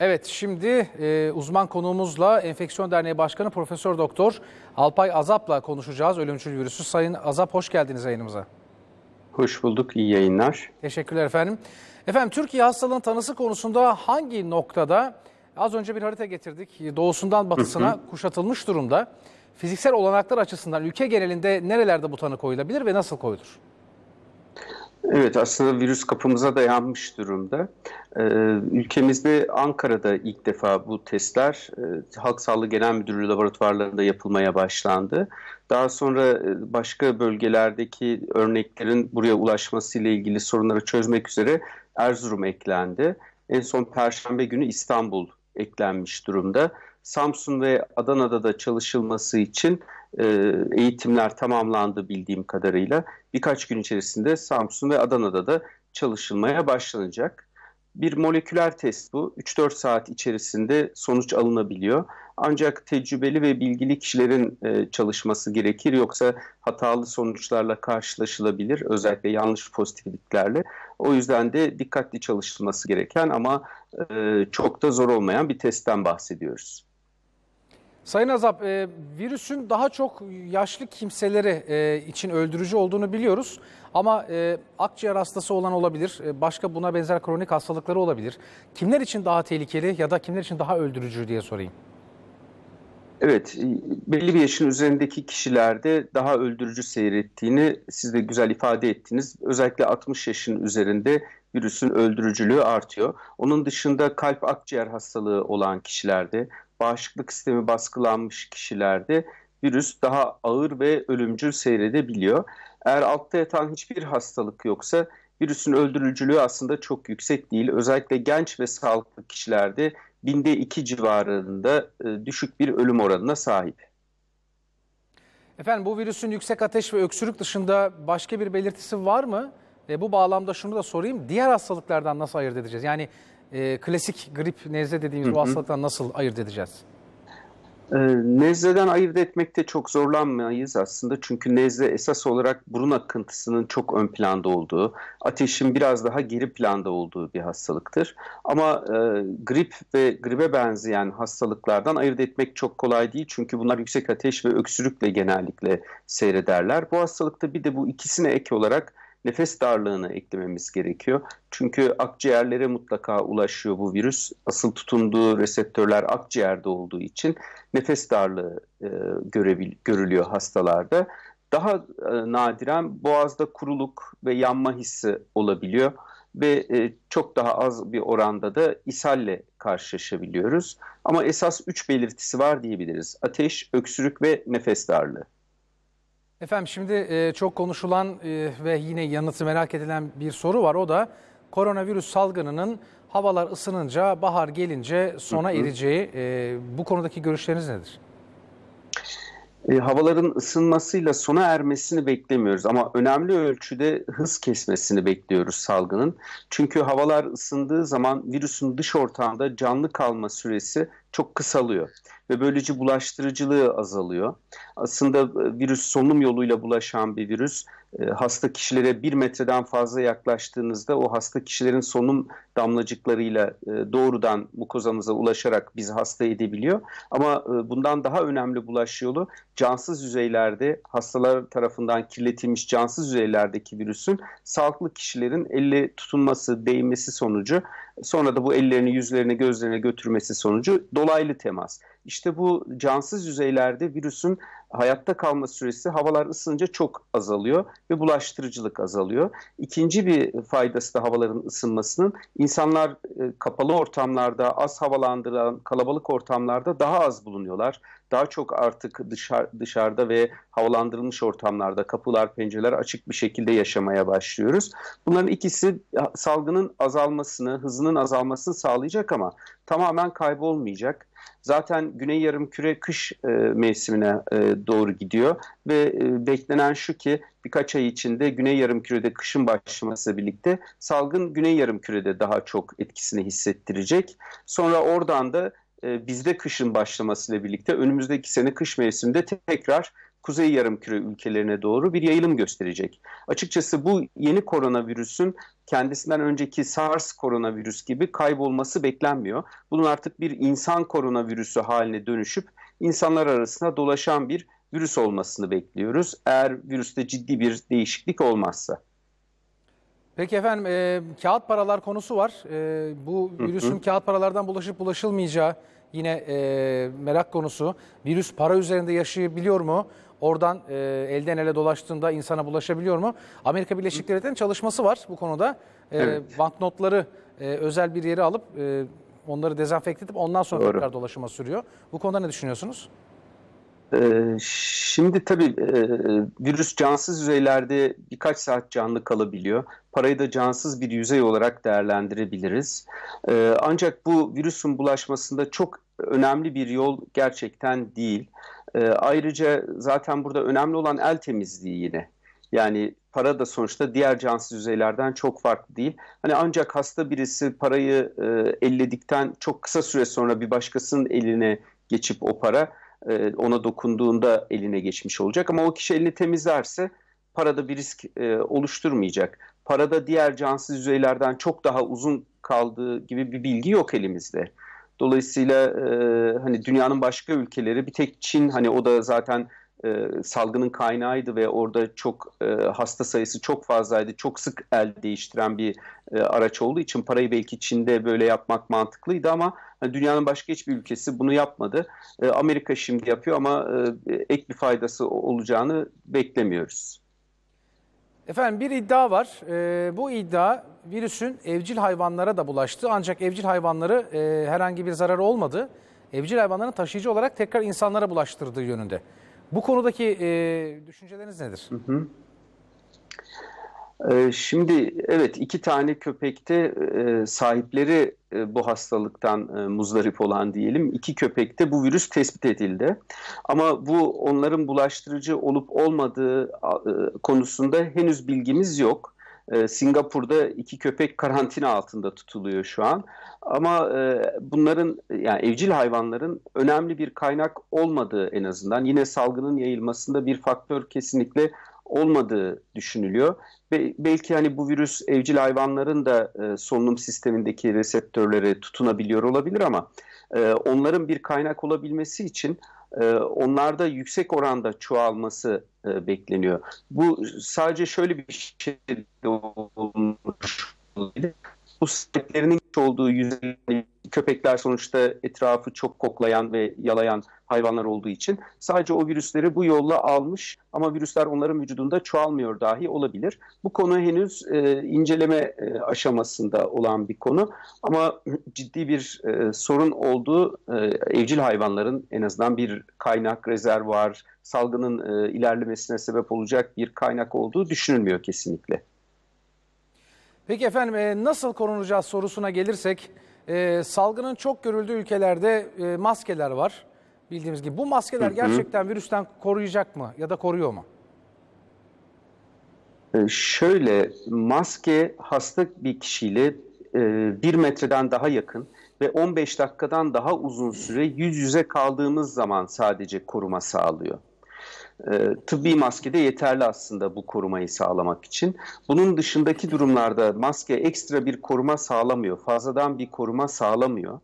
Evet şimdi e, uzman konuğumuzla Enfeksiyon Derneği Başkanı Profesör Doktor Alpay Azap'la konuşacağız ölümcül virüsü. Sayın Azap hoş geldiniz yayınımıza. Hoş bulduk, iyi yayınlar. Teşekkürler efendim. Efendim Türkiye hastalığın tanısı konusunda hangi noktada az önce bir harita getirdik doğusundan batısına kuşatılmış durumda. Fiziksel olanaklar açısından ülke genelinde nerelerde bu tanı koyulabilir ve nasıl koyulur? Evet aslında virüs kapımıza dayanmış durumda. Ee, ülkemizde Ankara'da ilk defa bu testler e, Halk Sağlığı Genel Müdürlüğü laboratuvarlarında yapılmaya başlandı. Daha sonra e, başka bölgelerdeki örneklerin buraya ulaşması ile ilgili sorunları çözmek üzere Erzurum eklendi. En son Perşembe günü İstanbul eklenmiş durumda. Samsun ve Adana'da da çalışılması için eğitimler tamamlandı bildiğim kadarıyla. Birkaç gün içerisinde Samsun ve Adana'da da çalışılmaya başlanacak. Bir moleküler test bu. 3-4 saat içerisinde sonuç alınabiliyor. Ancak tecrübeli ve bilgili kişilerin e, çalışması gerekir. Yoksa hatalı sonuçlarla karşılaşılabilir. Özellikle yanlış pozitifliklerle. O yüzden de dikkatli çalışılması gereken ama e, çok da zor olmayan bir testten bahsediyoruz. Sayın Azap, e, virüsün daha çok yaşlı kimseleri e, için öldürücü olduğunu biliyoruz. Ama e, akciğer hastası olan olabilir, e, başka buna benzer kronik hastalıkları olabilir. Kimler için daha tehlikeli ya da kimler için daha öldürücü diye sorayım. Evet, belli bir yaşın üzerindeki kişilerde daha öldürücü seyrettiğini siz de güzel ifade ettiniz. Özellikle 60 yaşın üzerinde virüsün öldürücülüğü artıyor. Onun dışında kalp akciğer hastalığı olan kişilerde, bağışıklık sistemi baskılanmış kişilerde virüs daha ağır ve ölümcül seyredebiliyor. Eğer altta yatan hiçbir hastalık yoksa virüsün öldürücülüğü aslında çok yüksek değil. Özellikle genç ve sağlıklı kişilerde binde iki civarında e, düşük bir ölüm oranına sahip. Efendim bu virüsün yüksek ateş ve öksürük dışında başka bir belirtisi var mı? E, bu bağlamda şunu da sorayım. Diğer hastalıklardan nasıl ayırt edeceğiz? Yani e, klasik grip, nezle dediğimiz Hı hı. bu hastalıktan nasıl ayırt edeceğiz? Ee, Nezleden ayırt etmekte çok zorlanmayız aslında çünkü nezle esas olarak burun akıntısının çok ön planda olduğu, ateşin biraz daha geri planda olduğu bir hastalıktır. Ama e, grip ve gribe benzeyen hastalıklardan ayırt etmek çok kolay değil çünkü bunlar yüksek ateş ve öksürükle genellikle seyrederler. Bu hastalıkta bir de bu ikisine ek olarak nefes darlığını eklememiz gerekiyor. Çünkü akciğerlere mutlaka ulaşıyor bu virüs. Asıl tutunduğu reseptörler akciğerde olduğu için nefes darlığı e, görebil, görülüyor hastalarda. Daha e, nadiren boğazda kuruluk ve yanma hissi olabiliyor ve e, çok daha az bir oranda da ishalle karşılaşabiliyoruz. Ama esas üç belirtisi var diyebiliriz. Ateş, öksürük ve nefes darlığı. Efendim şimdi e, çok konuşulan e, ve yine yanıtı merak edilen bir soru var. O da koronavirüs salgınının havalar ısınınca, bahar gelince sona ereceği. E, bu konudaki görüşleriniz nedir? E, havaların ısınmasıyla sona ermesini beklemiyoruz ama önemli ölçüde hız kesmesini bekliyoruz salgının. Çünkü havalar ısındığı zaman virüsün dış ortamda canlı kalma süresi çok kısalıyor ve böylece bulaştırıcılığı azalıyor. Aslında e, virüs solunum yoluyla bulaşan bir virüs. E, hasta kişilere bir metreden fazla yaklaştığınızda o hasta kişilerin solunum damlacıklarıyla e, doğrudan mukozamıza ulaşarak bizi hasta edebiliyor. Ama e, bundan daha önemli bulaş yolu cansız yüzeylerde hastalar tarafından kirletilmiş cansız yüzeylerdeki virüsün sağlıklı kişilerin elle tutunması, değmesi sonucu sonra da bu ellerini, yüzlerini, gözlerine götürmesi sonucu dolaylı temas. İşte bu cansız yüzeylerde virüsün hayatta kalma süresi havalar ısınınca çok azalıyor ve bulaştırıcılık azalıyor. İkinci bir faydası da havaların ısınmasının insanlar e, kapalı ortamlarda, az havalandıran kalabalık ortamlarda daha az bulunuyorlar. Daha çok artık dışarı, dışarıda ve havalandırılmış ortamlarda kapılar, pencereler açık bir şekilde yaşamaya başlıyoruz. Bunların ikisi salgının azalmasını, hızının azalmasını sağlayacak ama tamamen kaybolmayacak. Zaten Güney Yarımküre kış e, mevsimine e, doğru gidiyor ve e, beklenen şu ki birkaç ay içinde Güney Yarımküre'de kışın başlaması birlikte salgın Güney Yarımküre'de daha çok etkisini hissettirecek. Sonra oradan da e, bizde kışın başlamasıyla birlikte önümüzdeki sene kış mevsiminde tekrar Kuzey Yarımküre ülkelerine doğru bir yayılım gösterecek. Açıkçası bu yeni koronavirüsün kendisinden önceki SARS koronavirüs gibi kaybolması beklenmiyor. Bunun artık bir insan koronavirüsü haline dönüşüp insanlar arasında dolaşan bir virüs olmasını bekliyoruz. Eğer virüste ciddi bir değişiklik olmazsa. Peki efendim e, kağıt paralar konusu var. E, bu virüsün kağıt paralardan bulaşıp bulaşılmayacağı yine e, merak konusu. Virüs para üzerinde yaşayabiliyor mu? Oradan e, elden ele dolaştığında insana bulaşabiliyor mu? Amerika Birleşik Devletleri'nin çalışması var bu konuda. E, Evet. Banknotları e, özel bir yere alıp e, onları dezenfekte edip ondan sonra Doğru. tekrar dolaşıma sürüyor. Bu konuda ne düşünüyorsunuz? Ee, Şimdi tabii e, virüs cansız yüzeylerde birkaç saat canlı kalabiliyor. Parayı da cansız bir yüzey olarak değerlendirebiliriz. Ee, Ancak bu virüsün bulaşmasında çok önemli bir yol gerçekten değil. Ee, Ayrıca zaten burada önemli olan el temizliği yine. Yani para da sonuçta diğer cansız yüzeylerden çok farklı değil. Hani ancak hasta birisi parayı e, elledikten çok kısa süre sonra bir başkasının eline geçip o para e, ona dokunduğunda eline geçmiş olacak. Ama o kişi elini temizlerse parada bir risk e, oluşturmayacak. Parada diğer cansız yüzeylerden çok daha uzun kaldığı gibi bir bilgi yok elimizde. Dolayısıyla e, hani dünyanın başka ülkeleri bir tek Çin hani o da zaten e, salgının kaynağıydı ve orada çok e, hasta sayısı çok fazlaydı. Çok sık el değiştiren bir e, araç olduğu için parayı belki Çin'de böyle yapmak mantıklıydı ama hani dünyanın başka hiçbir ülkesi bunu yapmadı. E, Amerika şimdi yapıyor ama e, ek bir faydası olacağını beklemiyoruz. Efendim bir iddia var. Ee, bu iddia virüsün evcil hayvanlara da bulaştı. Ancak evcil hayvanları e, herhangi bir zararı olmadı. Evcil hayvanların taşıyıcı olarak tekrar insanlara bulaştırdığı yönünde. Bu konudaki e, düşünceleriniz nedir? Ee, Şimdi evet iki tane köpekte e, sahipleri e, bu hastalıktan e, muzdarip olan diyelim. iki köpekte bu virüs tespit edildi. Ama bu onların bulaştırıcı olup olmadığı konusunda henüz bilgimiz yok. Singapur'da iki köpek karantina altında tutuluyor şu an. Ama bunların yani evcil hayvanların önemli bir kaynak olmadığı en azından yine salgının yayılmasında bir faktör kesinlikle olmadığı düşünülüyor. Ve belki hani bu virüs evcil hayvanların da e, solunum sistemindeki reseptörlere tutunabiliyor olabilir ama e, onların bir kaynak olabilmesi için e, onlarda yüksek oranda çoğalması e, bekleniyor. Bu sadece şöyle bir şey de olmuş olabilir. Bu sahiplerinin olduğu yüzey köpekler sonuçta etrafı çok koklayan ve yalayan hayvanlar olduğu için sadece o virüsleri bu yolla almış ama virüsler onların vücudunda çoğalmıyor dahi olabilir. Bu konu henüz e, inceleme e, aşamasında olan bir konu ama ciddi bir e, sorun olduğu e, evcil hayvanların en azından bir kaynak, rezervuar, salgının e, ilerlemesine sebep olacak bir kaynak olduğu düşünülmüyor kesinlikle. Peki efendim e, nasıl korunacağız sorusuna gelirsek e, salgının çok görüldüğü ülkelerde e, maskeler var. Bildiğimiz gibi bu maskeler gerçekten virüsten koruyacak mı ya da koruyor mu? Ee, Şöyle maske hasta bir kişiyle e, bir metreden daha yakın ve 15 dakikadan daha uzun süre yüz yüze kaldığımız zaman sadece koruma sağlıyor. E, tıbbi maske de yeterli aslında bu korumayı sağlamak için. Bunun dışındaki durumlarda maske ekstra bir koruma sağlamıyor, fazladan bir koruma sağlamıyor.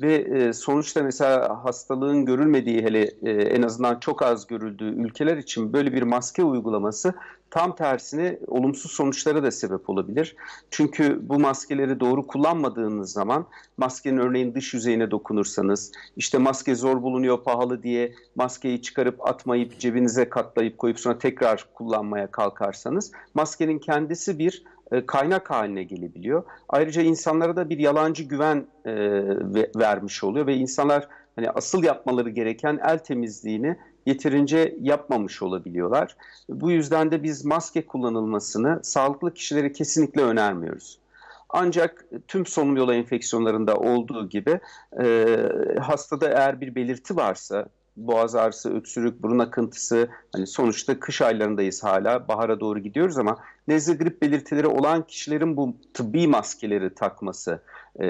Ve e, sonuçta mesela hastalığın görülmediği hele e, en azından çok az görüldüğü ülkeler için böyle bir maske uygulaması tam tersine olumsuz sonuçlara da sebep olabilir. Çünkü bu maskeleri doğru kullanmadığınız zaman maskenin örneğin dış yüzeyine dokunursanız işte maske zor bulunuyor pahalı diye maskeyi çıkarıp atmayıp cebinize katlayıp koyup sonra tekrar kullanmaya kalkarsanız maskenin kendisi bir kaynak haline gelebiliyor. Ayrıca insanlara da bir yalancı güven e, ve- vermiş oluyor ve insanlar hani asıl yapmaları gereken el temizliğini yeterince yapmamış olabiliyorlar. Bu yüzden de biz maske kullanılmasını sağlıklı kişilere kesinlikle önermiyoruz. Ancak tüm solunum yolu enfeksiyonlarında olduğu gibi e, hastada eğer bir belirti varsa boğaz ağrısı, öksürük, burun akıntısı hani sonuçta kış aylarındayız hala bahara doğru gidiyoruz ama nezle grip belirtileri olan kişilerin bu tıbbi maskeleri takması e,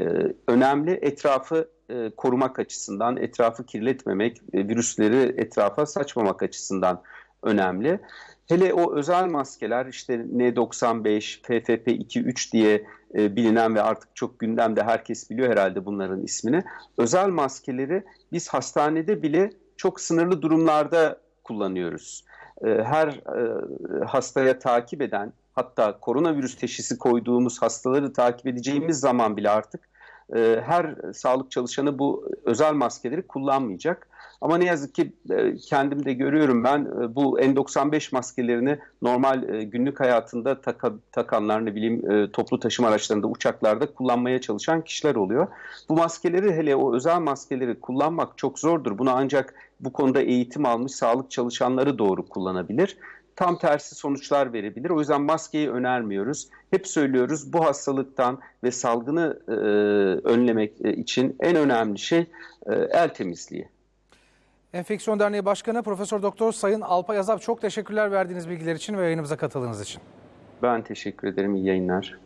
önemli. Etrafı e, korumak açısından, etrafı kirletmemek, e, virüsleri etrafa saçmamak açısından önemli. Hele o özel maskeler işte N95, FFP2-3 diye e, bilinen ve artık çok gündemde herkes biliyor herhalde bunların ismini. Özel maskeleri biz hastanede bile çok sınırlı durumlarda kullanıyoruz. E, her e, hastaya takip eden hatta koronavirüs teşhisi koyduğumuz hastaları takip edeceğimiz zaman bile artık e, her sağlık çalışanı bu özel maskeleri kullanmayacak. Ama ne yazık ki e, kendim de görüyorum ben e, bu N95 maskelerini normal e, günlük hayatında taka, takanlar ne bileyim toplu taşıma araçlarında uçaklarda kullanmaya çalışan kişiler oluyor. Bu maskeleri hele o özel maskeleri kullanmak çok zordur. Bunu ancak bu konuda eğitim almış sağlık çalışanları doğru kullanabilir tam tersi sonuçlar verebilir. O yüzden maskeyi önermiyoruz. Hep söylüyoruz bu hastalıktan ve salgını e, önlemek için en önemli şey e, el temizliği. Enfeksiyon Derneği Başkanı Profesör Doktor Sayın Alpay Azap çok teşekkürler verdiğiniz bilgiler için ve yayınımıza katıldığınız için. Ben teşekkür ederim. İyi yayınlar.